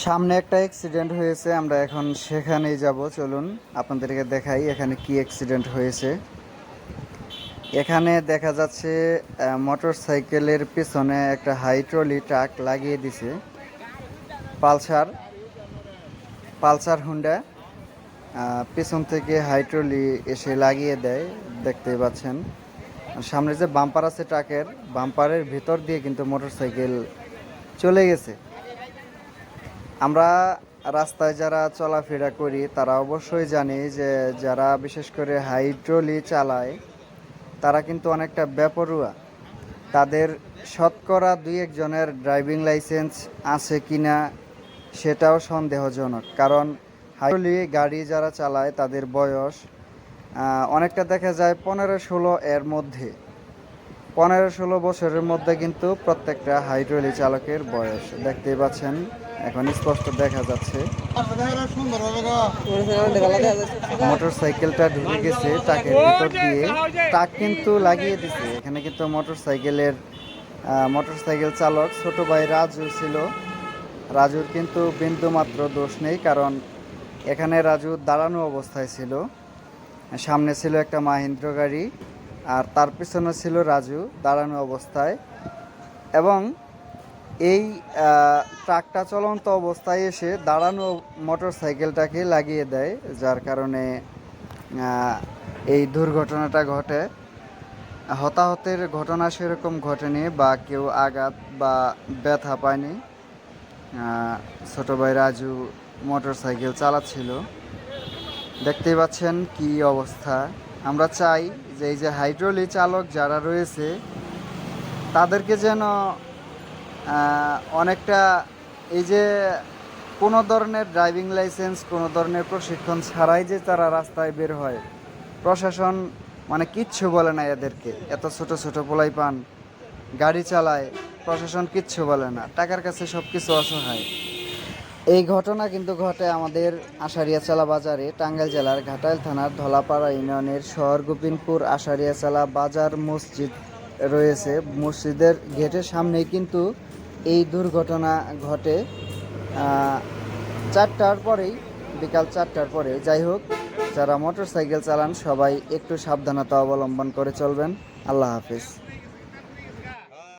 সামনে একটা অ্যাক্সিডেন্ট হয়েছে, আমরা এখন সেখানেই যাব। চলুন, আপনাদেরকে দেখাই এখানে কি অ্যাক্সিডেন্ট হয়েছে। এখানে দেখা যাচ্ছে মোটর সাইকেলের পিছনে একটা হাইড্রোলি ট্রাক লাগিয়ে দিছে। পালসার পালসার হুন্ডা পিছন থেকে হাইড্রোলি এসে লাগিয়ে দেয়, দেখতেই পাচ্ছেন। সামনে যে বাম্পার আছে ট্রাকের বাম্পারের ভিতর দিয়ে কিন্তু মোটর সাইকেল চলে গেছে। আমরা রাস্তায় যারা চলাফেরা করি, তারা অবশ্যই জানি যে যারা বিশেষ করে হাইড্রোলি চালায়, তারা কিন্তু অনেকটা বেপরুয়া। তাদের শতকরা দুই একজনের ড্রাইভিং লাইসেন্স আছে কিনা, সেটাও সন্দেহজনক। কারণ হাইড্রোলি গাড়ি যারা চালায়, তাদের বয়স অনেকটা দেখা যায় পনেরো ষোলো এর মধ্যে। পনেরো ষোলো বছরের মধ্যে কিন্তু প্রত্যেকটা হাইড্রোলি চালকের বয়স। দেখতেই পাচ্ছেন, এখন স্পষ্ট দেখা যাচ্ছে। মোটর সাইকেলটা ঢুকে গেছে ট্রাকের ভিতর দিয়ে। ট্রাক কিন্তু লাগিয়ে দিছে। এখানে কিন্তু মোটর সাইকেলের মোটর সাইকেল চালক ছোট ভাই রাজু ছিল। রাজুর কিন্তু বিন্দু মাত্র দোষ নেই, কারণ এখানে রাজু দাঁড়ানো অবস্থায় ছিল। সামনে ছিল একটা মাহিন্দ্র গাড়ি। আর তার পিছনে ছিল রাজু দাঁড়ানো অবস্থায়। এবং এই ট্রাকটা চলন্ত অবস্থায় এসে দাঁড়ানো মোটর সাইকেলটাকে লাগিয়ে দেয়, যার কারণে এই দুর্ঘটনাটা ঘটে। হতাহতের ঘটনা সেরকম ঘটেনি বা কেউ আঘাত বা ব্যথা পায়নি। ছোট ভাই রাজু মোটর সাইকেল চালাচ্ছিল। দেখতেই পাচ্ছেন কি অবস্থা। আমরা চাই যে এই যে হাইড্রোলি চালক যারা রয়েছে, তাদেরকে যেন অনেকটা এই যে কোনো ধরনের ড্রাইভিং লাইসেন্স, কোনো ধরনের প্রশিক্ষণ ছাড়াই যে তারা রাস্তায় বের হয়, প্রশাসন মানে কিচ্ছু বলে না এদেরকে। এত ছোট ছোট পোলাই পান, গাড়ি চালায়, প্রশাসন কিচ্ছু বলে না। টাকার কাছে সব কিছু অসহায়। এই ঘটনা কিন্তু ঘটে আমাদের আষাঢ়িয়াচালা বাজারে, টাঙ্গাইল জেলার ঘাটাইল থানার ধলাপাড়া ইউনিয়নের শহর গোপিনপুর আষাঢ়িয়াচালা বাজার মসজিদ রয়েছে। মসজিদের গেটের সামনেই কিন্তু এই দুর্ঘটনা ঘটে। চারটার পরেই, বিকাল চারটার পরে, যাই হোক, যারা মোটর সাইকেল চালান সবাই একটু সাবধানতা অবলম্বন করে চলবেন। আল্লাহ হাফিজ।